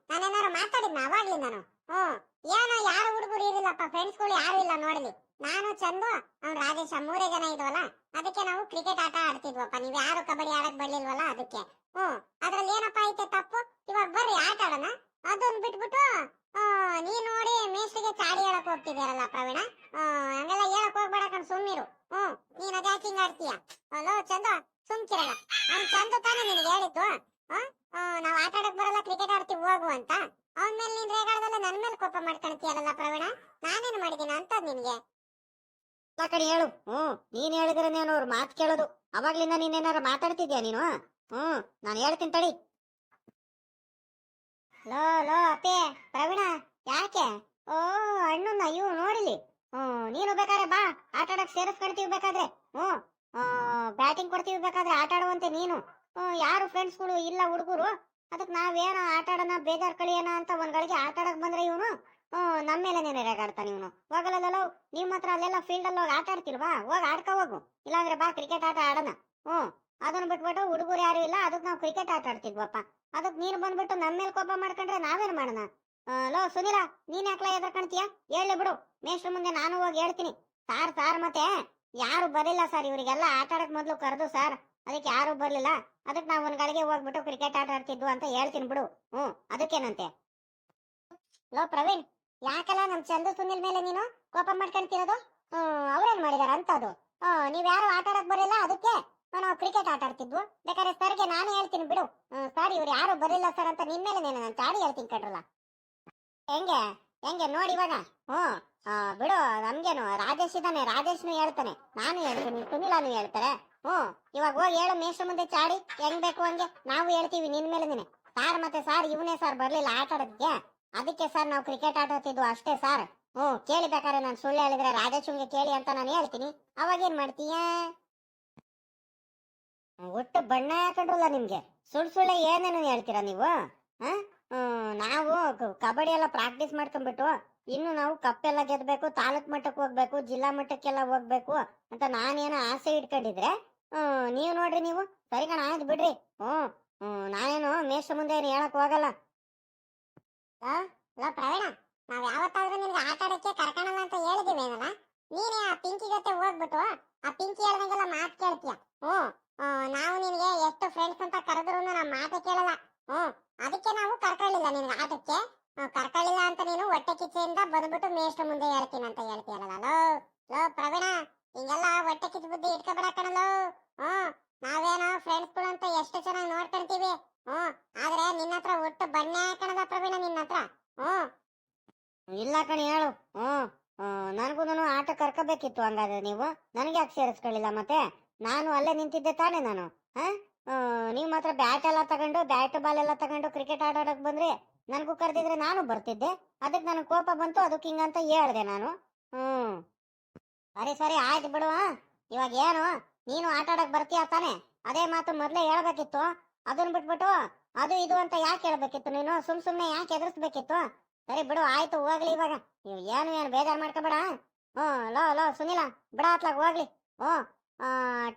ನಾನೇನಾರು ಮಾತಾಡಿದ್ನ ಅವಾಗ್ಲಿ ನಾನು ಹ್ಮ್. ಏನೋ ಯಾರು ಹುಡುಗರು ಇರಲಿಲ್ಲಪ್ಪ ಫ್ರೆಂಡ್ಸ್ಗಳು ಯಾರು ಇಲ್ಲ ನೋಡ್ಲಿ. ನಾನು, ಚಂದು, ಅವ್ನು ರಾಜೇಶ ಮೂರೇ ಜನ ಇದ್ವಲ್ಲ? ಅದಕ್ಕೆ ನಾವು ಕ್ರಿಕೆಟ್ ಆಟ ಆಡ್ತಿದ್ವಪ್ಪ. ನೀವು ಯಾರು ಕಬಡ್ಡಿ ಆಡಕ್ ಬರ್ಲಿಲ್ವಲ್ಲ ಅದಕ್ಕೆ? ಹ್ಞೂ ಅದ್ರಲ್ಲಿ ಏನಪ್ಪ ಐತೆ ತಪ್ಪು? ಇವಾಗ ಬರ್ರಿ, ಆಟ ಆಡೋಣ. ಅದನ್ನ ಬಿಟ್ಬಿಟ್ಟು ನೀನ್ ನೋಡಿ ಮೇಸ್ಟ್ರಿಗೆ ಚಾಡಿ ಹೇಳಕ್ ಹೋಗ್ತಿದ್ಯಾರಲ್ಲ ಪ್ರವೀಣ? ಹಂಗೆಲ್ಲ ಹೇಳಕ್ ಹೋಗ್ಬೇಡ ಕಣ್ ಸುಮ್ಮಿರು ಹ್ಮ್ ನೀನ್ ಅದ್ ಹಿಂಗ್ ಆಡ್ತೀಯ? ಹಲೋ, ಚಂದ? ಸುಮ್ಕಿರಲ್ಲ ಅವ್ನ್ ಚಂದ ತಾನೇ ನಿನಗೆ ಹೇಳಿದ್ದು. ನಾವ್ ಆಟ ಆಡಕ್ ಬರಲ್ಲ ಕ್ರಿಕೆಟ್ ಆಡ್ತೀವಿ, ಹೋಗು ಅಂತ. ಅವನ್ ಮೇಲೆ ನೀನ್ ರೇಗಾಡದಲ್ಲ ನನ್ ಮೇಲೆ ಕೋಪ ಮಾಡ್ಕೊಳ್ತೀಯಲ್ಲ ಪ್ರವೀಣ? ನಾನೇನ್ ಮಾಡಿದೀನ ಅಂತ ನಿನ್ಗೆ? ಕಡೆ ಹೇಳು. ಹ್ಮ್ ನೀನ್ ಹೇಳಿದ್ರೆ ಅವ್ರ ಮಾತು ಕೇಳೋದು. ಅವಾಗ್ಲಿಂದ ನೀನೇನಾರು ಮಾತಾಡ್ತಿದ್ಯಾ ನೀನು? ಹ್ಮ್ ನಾನು ಹೇಳ್ತೀನಿ ತಡಿ. ಲೋ ಲೋ, ಅಪ್ಪೆ, ಪ್ರವೀಣ, ಯಾಕೆ? ಓ ಅಣ್ಣನ ಇವು ನೋಡಿಲಿ. ಹ್ಮ್ ನೀನು ಬೇಕಾದ್ರೆ ಬಾ, ಆಟ ಆಡಕ್ ಸೇರಿಸ್ಕೊಳ್ತೀವಿ ಬೇಕಾದ್ರೆ. ಹ್ಮ್ ಬ್ಯಾಟಿಂಗ್ ಕೊಡ್ತೀವಿ ಬೇಕಾದ್ರೆ ಆಟ ಆಡುವಂತೆ ನೀನು. ಯಾರು ಫ್ರೆಂಡ್ಸ್ಗಳು ಇಲ್ಲ ಹುಡುಗರು, ಅದಕ್ಕೆ ನಾವೇನೋ ಆಟ ಆಡೋಣ, ಬೇಜಾರ್ ಕಳಿಯೋಣ ಅಂತ ಒಂದ್ ಗಳಿಗೆ ಆಟ ಆಡಕ್ ಬಂದ್ರೆ ಇವನು? ನಮ್ಮ ಮೇಲೆ ನೀನು ರೇಗಾಡ್ತಾನೆ ಇವನು. ಹೋಗಲ್ಲ ನಿಮ್ಮ ಹತ್ರ ಅಲ್ಲೆಲ್ಲ ಫೀಲ್ಡ್ ಅಲ್ಲಿ ಹೋಗಿ ಆಟ ಆಡ್ತಿಲ್ವಾ? ಹೋಗಿ ಆಡ್ಕೋ ಹೋಗು. ಇಲ್ಲಾಂದ್ರೆ ಬಾ ಕ್ರಿಕೆಟ್ ಆಟ ಆಡೋಣ. ಹ್ಮ್ ಅದನ್ನ ಬಿಟ್ಬಿಟ್ಟು ಹುಡುಗರು ಯಾರು ಇಲ್ಲ, ಅದಕ್ಕೆ ನಾವು ಕ್ರಿಕೆಟ್ ಆಟ ಆಡ್ತಿದ್ವಪ್ಪ. ಅದಕ್ಕೆ ನೀನು ಬಂದ್ಬಿಟ್ಟು ನಮ್ಮ ಮೇಲೆ ಕೋಪ ಮಾಡ್ಕೊಂಡ್ರೆ ನಾವೇನ್ ಮಾಡೋಣ? ಲೋ, ಸುನಿಲ, ನೀನ್ ಯಾಕ್ಲ ಎದ್ರಕಣ್ತೀಯ ಹೇಳಿ ಬಿಡು, ಮೇಷ್ಟ್ರ ಮುಂದೆ ನಾನು ಹೋಗಿ ಹೇಳ್ತೀನಿ. ಸಾರ್ ಸಾರ್ ಮತ್ತೆ, ಯಾರು ಬರಲಿಲ್ಲ ಸರ್ ಇವರಿಗೆಲ್ಲ ಆಟ ಆಡಕ್ ಮೊದ್ಲು ಕರೆದು ಸರ್. ಅದಕ್ಕೆ ಯಾರು ಬರ್ಲಿಲ್ಲ. ಅದಕ್ಕೆ ನಾವು ಒಂದ್ ಗಳಿಗೆ ಹೋಗ್ಬಿಟ್ಟು ಕ್ರಿಕೆಟ್ ಆಟ ಆಡ್ತಿದ್ವು ಅಂತ ಹೇಳ್ತೀನಿ ಬಿಡು. ಹ್ಮ್ ಅದಕ್ಕೇನಂತೆ? ಲೋ, ಪ್ರವೀಣ್ ಯಾಕಲ್ಲ ನಮ್ ಚಂದು ಸುನಿಲ್ ಮೇಲೆ ನೀನು ಕೋಪ ಮಾಡ್ಕೊಂತಿರೋದು ಹ್ಮ್ ಅವ್ರೇನ್ ಮಾಡಿದಾರ ಅಂತದು? ಹ್ಮ್ ನೀವ್ ಯಾರು ಆಟ ಆಡಕ್ ಬರಲಿಲ್ಲ ಅದಕ್ಕೆ? ನಾವು ಕ್ರಿಕೆಟ್ ಆಟ ಆಡ್ತಿದ್ವು. ಬೇಕಾದ್ರೆ ಸರ್ಗೆ ನಾನು ಹೇಳ್ತೀನಿ ಬಿಡು. ಸರ್ ಇವ್ರು ಯಾರು ಬರಲಿಲ್ಲ ಸರ್ ಅಂತ ನಿಮ್ಮ ಮೇಲೆ ನಾನು ಚಾಡಿ ಹೇಳ್ತೀನಿ ಕಡ್ರಲ್ಲ ಹೆಂಗೆ? ಹೆಂಗೆ? ನೋಡಿ ಇವಾಗ. ಆ, ಬಿಡು ನಮ್ಗೇನು ರಾಜೇಶ್ ಇದ್ದಾನೆ ರಾಜೇಶ್ನು ಹೇಳ್ತಾನೆ. ನಾನು ಹೇಳ್ತೀನಿ ಸುನಿಲಾನು ಹೇಳ್ತಾರೆ. ಹ್ಮ್ ಇವಾಗ ಹೋಗಿ ಹೇಳು ಮೇಷ್ಟ್ರ ಮುಂದೆ ಚಾಡಿ. ಹೆಂಗ್ ಬೇಕು ಹಂಗೆ? ನಾವು ಹೇಳ್ತೀವಿ ನಿನ್ ಮೇಲೆ ನೀನೆ ಸಾರ್ ಮತ್ತೆ ಸಾರ್ ಇವನೇ ಸರ್ ಬರ್ಲಿಲ್ಲ ಆಟ ಆಡೋದಕ್ಕೆ. ಅದಕ್ಕೆ ಸರ್ ನಾವು ಕ್ರಿಕೆಟ್ ಆಟೋತಿದ್ವು ಅಷ್ಟೇ ಸರ್ ಹ್ಮ್ ಕೇಳಿ ಬೇಕಾದ್ರೆ ನಾನು ಸುಳ್ಳು ಹೇಳಿದ್ರೆ ರಾಜೇಶ್ಗೆ ಕೇಳಿ ಅಂತ ನಾನು ಹೇಳ್ತೀನಿ. ಅವಾಗ ಏನ್ ಮಾಡ್ತೀಯ? ಒಟ್ಟು ಬಣ್ಣ ಹಾಕೊಂಡ್ರಲ್ಲ ನಿಮ್ಗೆ? ಸುಳ್ಳು ಸುಳ್ಳೆ ಏನೇನು ಹೇಳ್ತೀರಾ ನೀವು? ನಾವು ಕಬಡ್ಡಿ ಎಲ್ಲ ಪ್ರಾಕ್ಟೀಸ್ ಮಾಡ್ಕೊಂಡ್ಬಿಟ್ಟು ಇನ್ನು ನಾವು ಕಪ್ಪೆಲ್ಲ ಗೆದ್ಬೇಕು ತಾಲೂಕ್ ಮಟ್ಟಕ್ಕೆ ಹೋಗ್ಬೇಕು ಜಿಲ್ಲಾ ಮಟ್ಟಕ್ಕೆಲ್ಲ ಹೋಗ್ಬೇಕು ಅಂತ ನಾನೇನೋ ಆಸೆ ಇಟ್ಕೊಂಡಿದ್ರೆ ನೀವು ನೋಡ್ರಿ ನೀವು. ಸರಿ ಕಣ ಆಯ್ತು ಬಿಡ್ರಿ. ಹ್ಞೂ ನಾನೇನು ಮೇಷ ಮುಂದೆ ಏನು ಹೇಳಕ್ ಹೋಗಲ್ಲ. ಪ್ರವೀಣ ನಾವ್ ಯಾವತ್ತಾದ್ರೂ ನಿಮ್ಗೆ ಆಟ ಆಡಕ್ಕೆ ಕರ್ಕೊಳಲ್ಲ ಅಂತ ಹೇಳಿದೀವಿ ಏನಲ್ಲ? ನೀನೇ ಆ ಪಿಂಕಿ ಜೊತೆ ಹೋಗ್ಬಿಟ್ಟು ಆ ಪಿಂಕಿ ಹೇಳ್ದಂಗೆಲ್ಲ ಮಾತು ಕೇಳ್ತೀಯ. ಆ, ನಾವು ನಿನಗೆ ಎಷ್ಟು ಫ್ರೆಂಡ್ಸ್ ಅಂತ ಕರೆದ್ರು ನಮ್ಮ ಮಾತೆ ಕೇಳಲ್ಲ. ಹ್ಮ್ ಅದಕ್ಕೆ ನಾವು ಕರ್ಕೊಳ್ಳಿಲ್ಲ ನಿನಗೆ ಆಟಕ್ಕೆ. ಕರ್ಕೊಳ್ಳಿಲ್ಲ ಅಂತ ನೀನು ಹೊಟ್ಟೆ ಕಿಚ್ಚೆಯಿಂದ ಬಂದ್ಬಿಟ್ಟು ಮೇಷ್ಟ್ರ ಮುಂದೆ ಹೇಳ್ತೀನಿ ಅಂತ ಹೇಳ್ತೀಯಲ್ಲ ಲೋ ಲೋ, ಪ್ರವೀಣ, ಹಿಂಗೆಲ್ಲ ಹೊಟ್ಟೆ ಕಿಚ್ಚ ಬುದ್ಧಿ ಇಟ್ಕೊಬೇಡ ಕಣಲು. ಹ್ಮ್ ನಾವೇನೋ ಫ್ರೆಂಡ್ಸ್ಗಳು ಅಂತ ಎಷ್ಟು ಚೆನ್ನಾಗಿ ನೋಡ್ಕೊಳ್ತೀವಿ ಹ್ಞೂ, ಆದ್ರೆ ನಿನ್ನ ಹತ್ರ ಒಟ್ಟು ಬಣ್ಣೆ ಕಣದ ಪ್ರವೀಣ ನಿನ್ನ ಹತ್ರ? ಹ್ಮ್ ಇಲ್ಲ ಕಣಿ, ಹೇಳು. ಹ್ಞೂ ನನಗೂ ಆಟ ಕರ್ಕೋಬೇಕಿತ್ತು ಹಂಗಾದ್ರೆ ನೀವು. ನನಗೆ ಯಾಕೆ ಸೇರಿಸ್ಕೊಳ್ಳಿಲ್ಲ ಮತ್ತೆ? ನಾನು ಅಲ್ಲೇ ನಿಂತಿದ್ದೆ ತಾನೆ ನಾನು? ಹಾ? ನೀವು ಮಾತ್ರ ಬ್ಯಾಟ್ ಎಲ್ಲ ತಗೊಂಡು ಬ್ಯಾಟ್ ಬಾಲ್ ಎಲ್ಲ ತಗೊಂಡು ಕ್ರಿಕೆಟ್ ಆಡೋಕ್ ಬಂದ್ರೆ. ನನಗೂ ಕರೆದಿದ್ರೆ ನಾನು ಬರ್ತಿದ್ದೆ. ಅದಕ್ಕೆ ನನಗೆ ಕೋಪ ಬಂತು, ಅದಕ್ಕೆ ಹಿಂಗಂತ ಹೇಳ್ದೆ ನಾನು. ಹ್ಮ್. ಸರಿ ಸರಿ, ಆಯ್ತು ಬಿಡುವ. ಇವಾಗ ಏನು? ನೀನು ಆಟ ಆಡಕ್ ಬರ್ತೀಯ ತಾನೆ? ಅದೇ ಮಾತು ಮೊದ್ಲೇ ಹೇಳ್ಬೇಕಿತ್ತು. ಅದನ್ನ ಬಿಟ್ಬಿಟ್ಟು ಅದು ಇದು ಅಂತ ಯಾಕೆ ಹೇಳ್ಬೇಕಿತ್ತು ನೀನು? ಸುಮ್ ಸುಮ್ನೆ ಯಾಕೆ ಎದುರಿಸ್ಬೇಕಿತ್ತು? ಸರಿ ಬಿಡು, ಆಯ್ತು, ಹೋಗ್ಲಿ ಇವಾಗ. ಏನು ಏನು ಬೇಜಾರು ಮಾಡ್ಕೋಬೇಡ ಹ್ಮ್, ಲೋ ಲೋ, ಸುನಿಲ ಬಿಡ ಅತ್ಲಾಗ ಹೋಗ್ಲಿ. ಹ್ಮ್.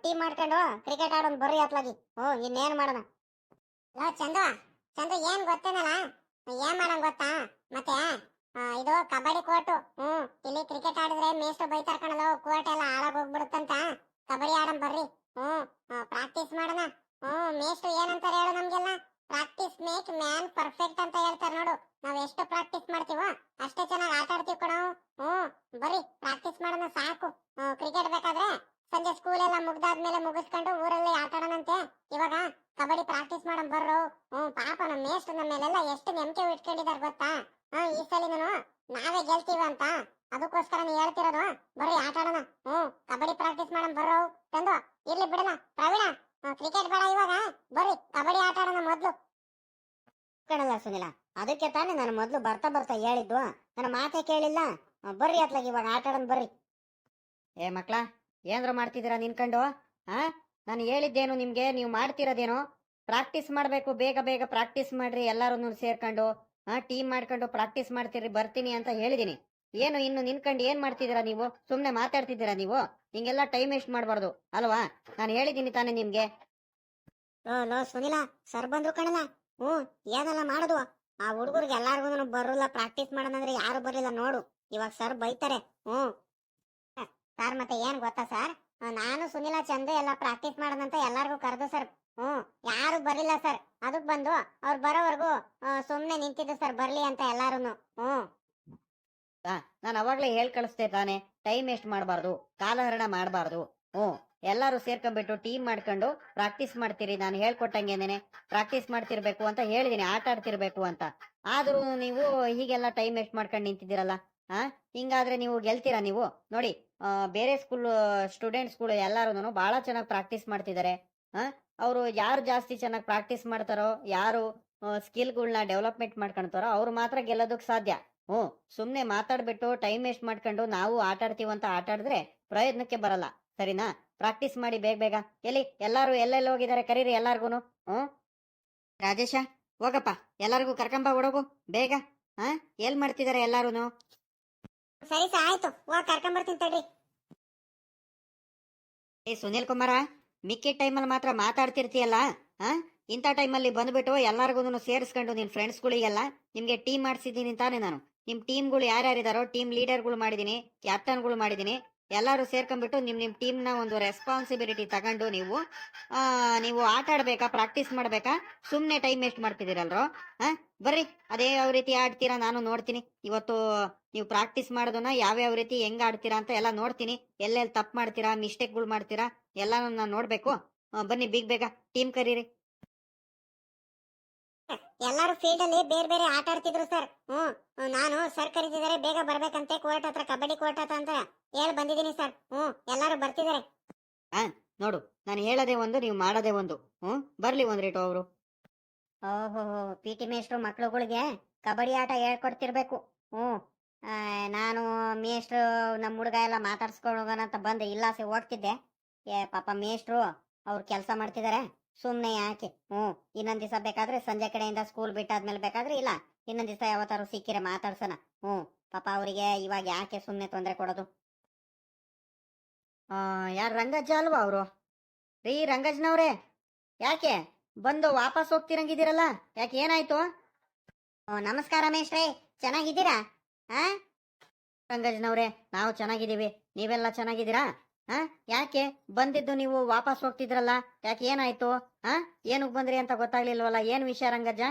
ಟೀಮ್ ಮಾಡ್ಕೊಂಡು ಕ್ರಿಕೆಟ್ ಆಡೋನ್ ಬರ್ರಿ ಅತ್ಲಾಗಿ. ಓ ಇನ್ನೇನ್ ಮಾಡೋಣ. ಲೋ, ಚಂದು ಚಂದು, ಏನ್ ಗೊತ್ತೇನಲ್ಲ? ಏನ್ ಮಾಡೋಣ ಗೊತ್ತಾ? ಮತ್ತೆ ಇದು ಕಬಡ್ಡಿ ಕೋರ್ಟು. ಹ್ಮ್ ಇಲ್ಲಿ ಕ್ರಿಕೆಟ್ ಆಡಿದ್ರೆ ಮೇಷ್ಟ್ರು ಬೈತಾರ ಕಣಲು ಕೋರ್ಟ್ ಎಲ್ಲ ಹಾಳಾಗ್ ಹೋಗ್ಬಿಡುತ್ತಂತ. ಕಬಡ್ಡಿ ಆಡೋಣ ಬರ್ರಿ. ಹ್ಮ್ ಪ್ರಾಕ್ಟೀಸ್ ಮಾಡೋಣ. ಹ್ಮ್ ಮೇಷ್ಟ್ರು ಏನಂತಾರೆ ಹೇಳು ನಮ್ಗೆಲ್ಲ? ಪ್ರಾಕ್ಟೀಸ್ ಮೇಕ್ ಮ್ಯಾನ್ ಪರ್ಫೆಕ್ಟ್ ಅಂತ ಹೇಳ್ತಾರೆ ನೋಡು. ನಾವ್ ಎಷ್ಟು ಪ್ರಾಕ್ಟೀಸ್ ಮಾಡ್ತೀವೋ ಅಷ್ಟೇ ಚೆನ್ನಾಗಿ ಆಟ ಆಡ್ತೀವಿ ಕಣೋ. ಹ್ಮ್ ಬರ್ರಿ ಪ್ರಾಕ್ಟೀಸ್ ಮಾಡೋಣ ಸಾಕು. ಕ್ರಿಕೆಟ್ ಬೇಕಾದ್ರೆ ಸಂಜೆ ಸ್ಕೂಲ್ ಎಲ್ಲ ಮುಗ್ದಾದ್ಮೇಲೆ ಮುಗಿಸ್ಕೊಂಡು ಊರಲ್ಲಿ ಆಟ ಆಡೋಣಂತೆ ಇವಾಗ ಕಬಡ್ಡಿ ಪ್ರಾಕ್ಟೀಸ್ ಮಾಡೋಣ ಬರ್ರು. ಹ್ಮ್ ಪಾಪ ನಮ್ಮ ಮೇಷ್ಟ್ರು ನಮ್ಮ ಮೇಲೆಲ್ಲ ಎಷ್ಟು ನೆಮ್ಮಕೆ ಇಟ್ಕೊಂಡಿದಾರೆ ಗೊತ್ತಾ? ಹ್ಮ್ ಈ ಸಲಿನು ನಾವೇ ಗೆಲ್ತೀವಿ ಅಂತ. ಅದಕ್ಕೋಸ್ಕರ ನೀ ಹೇಳ್ತಿರೋದು ಬರ್ರಿ ಆಟ ಆಡೋಣ ಹ್ಮ್ ಕಬಡ್ಡಿ ಪ್ರಾಕ್ಟೀಸ್ ಮಾಡೋಣ ಬರ್ರು. ತಂದು ಇರ್ಲಿ ಬಿಡೋಣ. ಪ್ರವೀಣ ಕ್ರಿಕೆಟ್ ಬೇಡ ಇವಾಗ. ಬರ್ರಿ ಕಬಡ್ಡಿ ಆಟ ಆಡೋಣ ಮೊದ್ಲು ಕಣಲ್ಲ ಸುನಿಲ ಅದಕ್ಕೆ ತಾನೇ ನಾನು ಮೊದ್ಲು ಬರ್ತಾ ಬರ್ತಾ ಹೇಳಿದ್ದು. ನನ್ನ ಮಾತೇ ಕೇಳಿಲ್ಲ. ಬರ್ರಿ ಅತ್ಲಾಗ ಇವಾಗ ಆಟ ಆಡೋಣ ಬರ್ರಿ. ಏ ಮಕ್ಳ ಏನ್ರ ಮಾಡ್ತಿದ್ದೀರಾ ನಿನ್ಕಂಡು ಹಾ ನಾನು ಹೇಳಿದ್ದೇನು ನಿಮ್ಗೆ, ನೀವು ಮಾಡ್ತಿರೋದೇನು? ಪ್ರಾಕ್ಟೀಸ್ ಮಾಡಬೇಕು, ಬೇಗ ಬೇಗ ಪ್ರಾಕ್ಟೀಸ್ ಮಾಡ್ರಿ ಎಲ್ಲರೂ ಸೇರ್ಕೊಂಡು ಹಾ ಟೀಮ್ ಮಾಡ್ಕೊಂಡು ಪ್ರಾಕ್ಟೀಸ್ ಮಾಡ್ತೀರಿ ಬರ್ತೀನಿ ಅಂತ ಹೇಳಿದೀನಿ. ಏನು, ಇನ್ನು ನಿನ್ಕಂಡು ಏನ್ ಮಾಡ್ತಿದ್ದೀರಾ ನೀವು? ಸುಮ್ನೆ ಮಾತಾಡ್ತಿದ್ದೀರಾ ನೀವು? ಹಿಂಗೆಲ್ಲ ಟೈಮ್ ವೇಸ್ಟ್ ಮಾಡಬಾರ್ದು, ಅಲ್ವಾ? ನಾನು ಹೇಳಿದ್ದೀನಿ ತಾನೇ ನಿಮ್ಗೆ. ಸುನಿಲ, ಸರ್ ಬಂದ್ರು ಕಣಲ್ಲ? ಹ್ಞೂ, ಏನಲ್ಲ ಮಾಡೋದು? ಆ ಹುಡುಗರಿಗೆ ಎಲ್ಲಾರ್ಗು ಬರಲ್ಲ ಪ್ರಾಕ್ಟೀಸ್ ಮಾಡೋಣ ಯಾರು ಬರಲಿಲ್ಲ, ನೋಡು. ಇವಾಗ ಸರ್ ಬೈತಾರೆ. ಹ್ಞೂ. ಸರ್ ಮತ್ತೆ ಏನ್ ಗೊತ್ತಾ ಸರ್ ನಾನು ಸುನಿಲ, ಚಂದ ಎಲ್ಲ ಪ್ರಾಕ್ಟೀಸ್ ಮಾಡದಂತ ಎಲ್ಲಾರ್ಗೂ ಕರೆದು ಸರ್ ಹ್ಮ್ ಯಾರು ಬರಲಿಲ್ಲ ಸರ್ ಅದಕ್ ಬಂದು ಅವ್ರು ಬರೋವರೆಗೂ ಸುಮ್ನೆ ನಿಂತಿದ್ದು ಸರ್ ಬರ್ಲಿ ಅಂತ ಎಲ್ಲಾರು ಹ್ಮ್ ನಾನು ಅವಾಗ್ಲೇ ಹೇಳ್ ಕಳಿಸ್ತೆ ತಾನೆ. ಟೈಮ್ ವೇಸ್ಟ್ ಮಾಡಬಾರ್ದು. ಕಾಲಹರಣ ಮಾಡಬಾರ್ದು. ಹ್ಞೂ. ಎಲ್ಲರೂ ಸೇರ್ಕೊಂಡ್ಬಿಟ್ಟು ಟೀಮ್ ಮಾಡ್ಕೊಂಡು ಪ್ರಾಕ್ಟೀಸ್ ಮಾಡ್ತೀರಿ. ನಾನು ಹೇಳ್ಕೊಟ್ಟಂಗೇನೆ ಪ್ರಾಕ್ಟೀಸ್ ಮಾಡ್ತಿರ್ಬೇಕು ಅಂತ ಹೇಳಿದೀನಿ. ಆಟ ಆಡ್ತಿರ್ಬೇಕು ಅಂತ. ಆದ್ರೂ ನೀವು ಹೀಗೆಲ್ಲ ಟೈಮ್ ವೇಸ್ಟ್ ಮಾಡ್ಕೊಂಡು ನಿಂತಿದ್ದೀರಲ್ಲ ಹಾ ಹಿಂಗಾದ್ರೆ ನೀವು ಗೆಲ್ತೀರಾ ನೀವು? ನೋಡಿ ಬೇರೆ ಸ್ಕೂಲ್ ಸ್ಟೂಡೆಂಟ್ಸ್ಗಳು ಎಲ್ಲರೂ ಭಾಳ ಚೆನ್ನಾಗಿ ಪ್ರಾಕ್ಟೀಸ್ ಮಾಡ್ತಿದ್ದಾರೆ ಅವರು ಯಾರು ಜಾಸ್ತಿ ಚೆನ್ನಾಗಿ ಪ್ರಾಕ್ಟೀಸ್ ಮಾಡ್ತಾರೋ, ಯಾರು ಸ್ಕಿಲ್ಗಳನ್ನ ಡೆವಲಪ್ಮೆಂಟ್ ಮಾಡ್ಕೊಳ್ತಾರೋ ಅವ್ರು ಮಾತ್ರ ಗೆಲ್ಲೋದಕ್ಕೆ ಸಾಧ್ಯ. ಹ್ಞೂ ಸುಮ್ಮನೆ ಮಾತಾಡ್ಬಿಟ್ಟು ಟೈಮ್ ವೇಸ್ಟ್ ಮಾಡ್ಕೊಂಡು ನಾವು ಆಟ ಆಡ್ತೀವಂತ ಆಟ ಪ್ರಯೋಜನಕ್ಕೆ ಬರಲ್ಲ. ಸರಿನಾ? ಪ್ರಾಕ್ಟೀಸ್ ಮಾಡಿ ಬೇಗ ಬೇಗ. ಎಲ್ಲಿ? ಎಲ್ಲರೂ ಎಲ್ಲೆಲ್ಲಿ ಹೋಗಿದ್ದಾರೆ ಕರೀರಿ ಎಲ್ಲಾರ್ಗು ಹ್ಞೂ? ರಾಜೇಶ, ಹೋಗಪ್ಪ. ಎಲ್ಲರಿಗೂ ಕರ್ಕೊಂಬ ಹುಡುಗು ಬೇಗ. ಹಾ ಎಲ್ಲಿ ಮಾಡ್ತಿದ್ದಾರೆ ಎಲ್ಲಾರು ಸರಿ ಸಾ ಆಯ್ತು. ಕರ್ಕೊಂಡ್ ಬರ್ತೀನಿ ತಡ್ರಿ. ಏ, ಸುನಿಲ್ ಕುಮಾರ, ಮಿಕ್ಕಿದ ಟೈಮಲ್ಲಿ ಮಾತ್ರ ಮಾತಾಡ್ತಿರ್ತೀಯಲ್ಲ? ಹಾ ಇಂಥ ಟೈಮಲ್ಲಿ ಬಂದ್ಬಿಟ್ಟು ಎಲ್ಲರಿಗೂ ಸೇರಿಸ್ಕೊಂಡು ನಿನ್ ಫ್ರೆಂಡ್ಸ್ಗಳಿಗೆಲ್ಲ ನಿಮ್ಗೆ ಟೀಮ್ ಮಾಡಿಸಿದ್ದೀನಿ ತಾನೇ ನಾನು. ನಿಮ್ಮ ಟೀಮ್ಗಳು ಯಾರ್ಯಾರಿದಾರೋ, ಟೀಮ್ ಲೀಡರ್ಗಳು ಮಾಡಿದ್ದೀನಿ, ಕ್ಯಾಪ್ಟನ್ಗಳು ಮಾಡಿದೀನಿ ಎಲ್ಲರೂ ಸೇರ್ಕೊಂಡ್ಬಿಟ್ಟು ನಿಮ್ಮ ನಿಮ್ಮ ಟೀಮ್ನ ಒಂದು ರೆಸ್ಪಾನ್ಸಿಬಿಲಿಟಿ ತಗೊಂಡು ನೀವು ನೀವು ಆಟ ಆಡ್ಬೇಕಾ ಪ್ರಾಕ್ಟೀಸ್ ಮಾಡಬೇಕಾ? ಸುಮ್ಮನೆ ಟೈಮ್ ವೇಸ್ಟ್ ಮಾಡ್ತಿದ್ದೀರಲ್ರೋ? ಹಾ ಬರ್ರಿ. ಅದೇ ಯಾವ ರೀತಿ ಆಡ್ತೀರಾ ನಾನು ನೋಡ್ತೀನಿ. ಇವತ್ತು ನೀವು ಪ್ರಾಕ್ಟೀಸ್ ಮಾಡೋದನ್ನ ಯಾವ್ಯಾವ ರೀತಿ ಹೆಂಗ್ ಆಡ್ತೀರಾ ಅಂತ ಎಲ್ಲ ನೋಡ್ತೀನಿ. ಎಲ್ಲೆಲ್ಲಿ ತಪ್ಪು ಮಾಡ್ತೀರಾ ಮಿಸ್ಟೇಕ್ಗಳು ಮಾಡ್ತೀರಾ, ಎಲ್ಲಾನು ನಾನು ನೋಡ್ಬೇಕು. ಬನ್ನಿ ಬಿಗ್ ಬೇಗ ಟೀಮ್ ಕರೀರಿ. ಎಲ್ಲಾರು ಫೀಲ್ಡ್ ಅಲ್ಲಿ ಬೇರೆ ಬೇರೆ ಆಟ ಆಡ್ತಿದ್ರು ಸರ್. ಹ್ಮ್ ನಾನು ಸರ್ ಕರೀತಿದ್ದಾರೆ ಬೇಗ ಬರ್ಬೇಕಂತೆ ಕೋರ್ಟ್ ಹತ್ರ ಕಬಡ್ಡಿ ಕೋರ್ಟ್ ಹತ್ರ ಅಂತ ಹೇಳಿ ಬಂದಿದ್ದೀನಿ ಸರ್. ಹ್ಮ್ ಎಲ್ಲರೂ ಬರ್ತಿದ್ದಾರೆ. ನೋಡು ನಾನು ಹೇಳೋದೇ ಒಂದು ನೀವು ಮಾಡೋದೇ ಒಂದು. ಹ್ಮ್ ಬರ್ಲಿ ಒಂದ್ರೇಟು ಅವರು. ಓಹೋ ಪಿ ಟಿ ಮೇಷ್ಟ್ರು ಮಕ್ಳುಗಳಿಗೆ ಕಬಡ್ಡಿ ಆಟ ಹೇಳ್ಕೊಡ್ತಿರ್ಬೇಕು. ಹ್ಮ್ ಆ, ನಾನು ಮೇಷ್ಟ್ರು ನಮ್ಮ ಹುಡುಗ ಎಲ್ಲ ಮಾತಾಡ್ಸ್ಕೊಂಡು ಹೋಗೋಣ ಅಂತ ಬಂದೆ ಇಲ್ಲಾಸೆ ಹೋಗ್ತಿದ್ದೆ. ಏ ಪಾಪ ಮೇಷ್ಟ್ರು ಅವ್ರು ಕೆಲಸ ಮಾಡ್ತಿದ್ದಾರೆ. ಸುಮ್ಮನೆ ಯಾಕೆ? ಹ್ಞೂ, ಇನ್ನೊಂದ್ ದಿವಸ ಬೇಕಾದ್ರೆ ಸಂಜೆ ಕಡೆಯಿಂದ ಸ್ಕೂಲ್ ಬಿಟ್ಟಾದ್ಮೇಲೆ ಬೇಕಾದ್ರೆ ಇಲ್ಲ, ಇನ್ನೊಂದ್ ದಿವಸ ಯಾವತ್ತಾರು ಸಿಕ್ಕಿರೆ ಮಾತಾಡ್ಸೋಣ ಹ್ಞೂ, ಪಾಪ ಅವರಿಗೆ ಇವಾಗ ಯಾಕೆ ಸುಮ್ಮನೆ ತೊಂದರೆ ಕೊಡೋದು? ಯಾರು ರಂಗಜ್ಜ ಅಲ್ವಾ ಅವರು? ರೀ, ರಂಗಜ್ನವ್ರೆ, ಯಾಕೆ? ಬಂದು ವಾಪಸ್ ಹೋಗ್ತಿರಂಗಿದ್ದೀರಲ್ಲ, ಯಾಕೆ ಏನಾಯ್ತು? ನಮಸ್ಕಾರ ಮೇಶ್ರೇ ಚೆನ್ನಾಗಿದ್ದೀರಾ? ಆ? ರಂಗಜ್ನವ್ರೆ, ನಾವು ಚೆನ್ನಾಗಿದ್ದೀವಿ, ನೀವೆಲ್ಲ ಚೆನ್ನಾಗಿದ್ದೀರಾ? ಹಾ? ಯಾಕೆ? ಬಂದಿದ್ದು ನೀವು ವಾಪಸ್ ಹೋಗ್ತಿದ್ರಲ್ಲ? ಯಾಕೆ ಏನಾಯ್ತು? ಹಾ? ಏನು ಬಂದ್ರಿ ಅಂತ ಗೊತ್ತಾಗ್ಲಿಲ್ವಲ್ಲ? ಏನ್ ವಿಷಯ ರಂಗಜ್ಜ?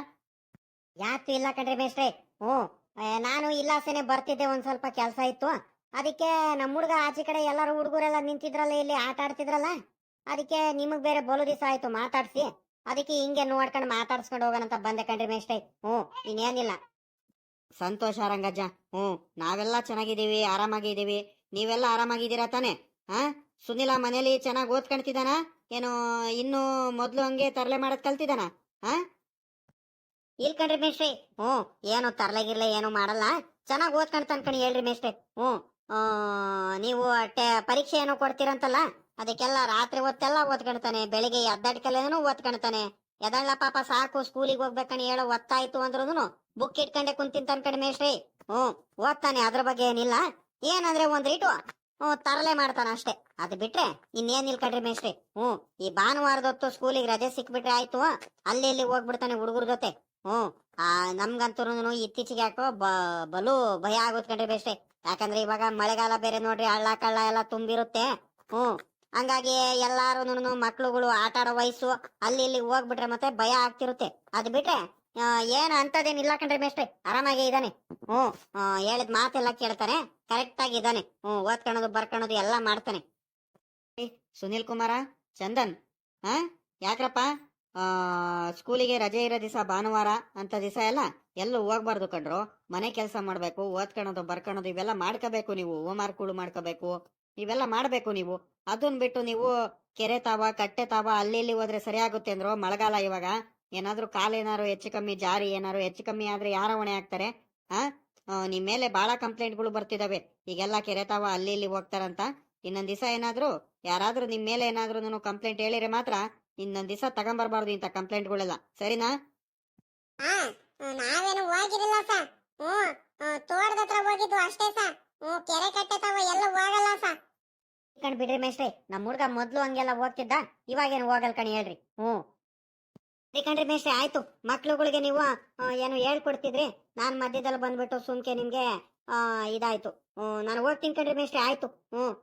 ಯಾತು ಇಲ್ಲ ಕಣ್ರಿ ಮೇಷ್ಟ್ರೆ. ಹ್ಞೂ. ನಾನು ಇಲ್ಲಾಸೆನೆ ಬರ್ತಿದ್ದೆ ಒಂದ್ ಸ್ವಲ್ಪ ಕೆಲಸ ಇತ್ತು. ಅದಕ್ಕೆ ನಮ್ಮ ಹುಡುಗ ಆಚೆ ಕಡೆ ಎಲ್ಲರೂ ಹುಡುಗರೆಲ್ಲ ನಿಂತಿದ್ರಲ್ಲ ಇಲ್ಲಿ ಆಟ ಆಡ್ತಿದ್ರಲ್ಲ? ಅದಕ್ಕೆ ನಿಮಗ್ ಬೇರೆ ಬಲು ದಿವಸ ಆಯ್ತು ಮಾತಾಡ್ಸಿ. ಅದಕ್ಕೆ ಹಿಂಗೆ ನೋಡ್ಕೊಂಡು ಮಾತಾಡ್ಸ್ಕೊಂಡು ಹೋಗೋಣ ಅಂತ ಬಂದೆ ಕಣ್ರಿ ಮೇಷ್ಟ್ರೆ. ಹ್ಞೂ. ಇನ್ನೇನಿಲ್ಲ. ಸಂತೋಷ ರಂಗಜ್ಜ. ಹ್ಞೂ. ನಾವೆಲ್ಲ ಚೆನ್ನಾಗಿದ್ದೀವಿ ಆರಾಮಾಗಿದ್ದೀವಿ. ನೀವೆಲ್ಲ ಆರಾಮಾಗಿದ್ದೀರಾ ತಾನೆ? ಸುನಿಲ ಮನೇಲಿ ಚೆನ್ನಾಗಿ ಓದ್ಕೊಂತಿದಾನ ಏನು ಇನ್ನು ಮೊದಲು ಹಂಗೆ ತರಲೆ ಮಾಡೋದ್ ಕಲ್ತಿದಾನ? ಇಲ್ ಕಣ್ರಿ ಮೇಷ್ರಿ ಹ್ಞೂ, ಏನು ತರ್ಲೆಗಿರ್ಲೆ ಏನು ಮಾಡಲ್ಲ. ಚೆನ್ನಾಗಿ ಓದ್ಕೊಂಡ್ ಅನ್ಕಣಿ ಹೇಳ್ರಿ ಮೇಷ್ರಿ ಹ್ಞೂ ನೀವು ಟೆ- ಪರೀಕ್ಷೆ ಏನೋ ಕೊಡ್ತೀರಂತಲ್ಲ, ಅದಕ್ಕೆಲ್ಲ ರಾತ್ರಿ ಹೊತ್ತೆಲ್ಲ ಓದ್ಕೊಳ್ತಾನೆ ಬೆಳಿಗ್ಗೆ ಎದ್ದಾಡ್ಕಲೇನು ಓದ್ಕೊಳ್ತಾನೆ ಎದಳ್ಳ ಪಾಪ ಸಾಕು, ಸ್ಕೂಲಿಗೆ ಹೋಗ್ಬೇಕಣಿ ಹೇಳೋ ಒತ್ತಾಯ್ತು ಅಂದ್ರೂ ಬುಕ್ ಇಟ್ಕೊಂಡೆ ಕುಂತಿಂತ ಅನ್ಕಣಿ ಮೇಷ್ಟ್ರಿ. ಹ್ಞೂ, ಓದ್ತಾನೆ, ಅದ್ರ ಬಗ್ಗೆ ಏನಿಲ್ಲ. ಏನಂದ್ರೆ ಒಂದು ರೀಟು ತರಲೆ ಮಾಡ್ತಾನ ಅಷ್ಟೇ. ಅದು ಬಿಟ್ರೆ ಇನ್ನೇನ್ ಕಡ್ರಿ ಮೇಸ್ಟ್ರಿ ಹ್ಮ್ ಈ ಭಾನುವಾರದೊತ್ತು ಸ್ಕೂಲಿಗೆ ರಜೆ ಸಿಕ್ಬಿಟ್ರೆ ಆಯ್ತು, ಅಲ್ಲಿ ಇಲ್ಲಿ ಹೋಗ್ಬಿಡ್ತಾನೆ ಹುಡುಗರ ಜೊತೆ. ಹ್ಮ್ ಆ ನಮ್ಗಂತೂ ಇತ್ತೀಚೆಗೆ ಯಾಕೋ ಬಲು ಭಯ ಆಗುತ್ತೆ ಕಣ್ರಿ ಮೇಸ್ಟ್ರಿ ಯಾಕಂದ್ರೆ ಇವಾಗ ಮಳೆಗಾಲ ಬೇರೆ ನೋಡ್ರಿ, ಹಳ್ಳ ಕಳ್ಳ ಎಲ್ಲ ತುಂಬಿರುತ್ತೆ. ಹ್ಮ್ ಹಂಗಾಗಿ ಎಲ್ಲಾರು ಮಕ್ಳುಗಳು ಆಟ ಆಡೋ ವಯಸ್ಸು, ಅಲ್ಲಿ ಇಲ್ಲಿ ಹೋಗ್ಬಿಟ್ರೆ ಮತ್ತೆ ಭಯ ಆಗ್ತಿರುತ್ತೆ. ಅದ್ ಬಿಟ್ರೆ ಆ, ಅಂತದೇನು ಅಂತದೇನಿಲ್ಲ ಕಣ್ರಿ ಮೇಷ್ಟ್ರಿ. ಆರಾಮಾಗಿ ಇದ್ದಾನೆ. ಹ್ಮ್ ಹೇಳಿದ ಮಾತೆಲ್ಲ ಕೇಳ್ತಾನೆ ಕರೆಕ್ಟ್ ಆಗಿ ಇದ್ದಾನೆ. ಹ್ಮ್ ಓದ್ಕೊಳೋದು ಬರ್ಕೊಳೋದು ಎಲ್ಲ ಮಾಡ್ತಾನೆ. ಸುನಿಲ್ ಕುಮಾರ ಚಂದನ್ ಹಾ? ಯಾಕ್ರಪ್ಪ? ಸ್ಕೂಲಿಗೆ ರಜೆ ಇರೋ ದಿವಸ ಭಾನುವಾರ ಅಂತ ದಿವಸ ಎಲ್ಲ ಎಲ್ಲೂ ಹೋಗ್ಬಾರ್ದು ಕಣ್ರು. ಮನೆ ಕೆಲಸ ಮಾಡ್ಬೇಕು ಓದ್ಕೊಳೋದು ಬರ್ಕೊಳೋದು ಇವೆಲ್ಲ ಮಾಡ್ಕೋಬೇಕು ನೀವು. ಹೋಮ್ವರ್ಕ್ಗಳು ಮಾಡ್ಕೋಬೇಕು. ಇವೆಲ್ಲ ಮಾಡ್ಬೇಕು ನೀವು. ಅದನ್ನ ಬಿಟ್ಟು ನೀವು ಕೆರೆ ತಾವ ಕಟ್ಟೆ ತಾವ ಅಲ್ಲಿ ಇಲ್ಲಿ ಹೋದ್ರೆ ಸರಿಯಾಗುತ್ತೆ ಅಂದ್ರು ಮಳೆಗಾಲ ಇವಾಗ. ಏನಾದ್ರೂ ಕಾಲು ಏನಾದ್ರು ಹೆಚ್ಚು ಕಮ್ಮಿ ಜಾರಿ ಏನಾದ್ರು ಹೆಚ್ಚು ಕಮ್ಮಿ ಆದ್ರೆ ಯಾರ ಹೊಣೆ ಆಗ್ತಾರೆ ಆ? ನಿಮ್ಮ ನಿಮ್ ಮೇಲೆ ಬಹಳ ಕಂಪ್ಲೇಂಟ್ಗಳು ಬರ್ತಿದಾವೆ. ಈಗೆಲ್ಲ ಕೆರೆತಾವ ಅಲ್ಲಿ ಇಲ್ಲಿ ಹೋಗ್ತಾರಂತ. ಇನ್ನೊಂದ್ ದಿವಸ ಏನಾದ್ರು ಯಾರಾದ್ರೂ ನಿಮ್ ಮೇಲೆ ಏನಾದ್ರೂ ಕಂಪ್ಲೇಂಟ್ ಹೇಳಿದ್ರೆ ಮಾತ್ರ ಇನ್ನೊಂದ್ ದಿವಸ ತಗೊಂಬರ್ಬಾರ್ದು ಇಂಥ ಕಂಪ್ಲೇಂಟ್ಗಳೆಲ್ಲ. ಸರಿನಾ? ನಾವೇನು ಹೋಗಿರಲಿಲ್ಲ ತೋಟದ ಹತ್ರ ಹೋಗಿದ್ದು ಅಷ್ಟೇ ಹ್ಮ್ ಕೆರೆ ಎಲ್ಲ ಹೋಗಲ್ಲ ಕಣ್ ಬಿಡ್ರಿ ಮೇಷ್ಟ್ರಿ ನಮ್ಮ ಹುಡ್ಗ ಮೊದ್ಲು ಹಂಗೆಲ್ಲ ಹೋಗ್ತಿದ್ದ ಇವಾಗೇನು ಹೋಗಲ್ ಕಣಿ ಹೇಳ್ರಿ. ಹ್ಮ್. ಸರಿ ಕಣ್ರಿ ಮೇಷ್ಟ್ರಿ, ಆಯ್ತು. ಮಕ್ಳುಗಳಿಗೆ ನೀವು ಏನು ಹೇಳ್ಕೊಡ್ತಿದ್ರಿ? ನಾನ್ ಮಧ್ಯದಲ್ಲಿ ಬಂದ್ಬಿಟ್ಟು ಸುಮ್ಕೆ ನಿಮ್ಗೆ ಇದಾಯ್ತು. ನಾನು ಹೋಗ್ತೀನಿ ಕಣ್ರಿ ಮೇಷ್ಟ್ರಿ, ಆಯ್ತು. ಹ್ಮ್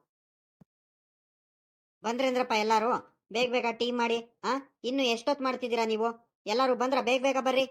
ಬಂದ್ರೇಂದ್ರಪ್ಪ ಎಲ್ಲಾರು. ಬೇಗ ಬೇಗ ಟೀಮ್ ಮಾಡಿ, ಆ, ಇನ್ನು ಎಷ್ಟೊತ್ ಮಾಡ್ತಿದ್ದೀರಾ ನೀವು? ಎಲ್ಲಾರು ಬಂದ್ರ ಬೇಗ ಬೇಗ ಬರ್ರಿ.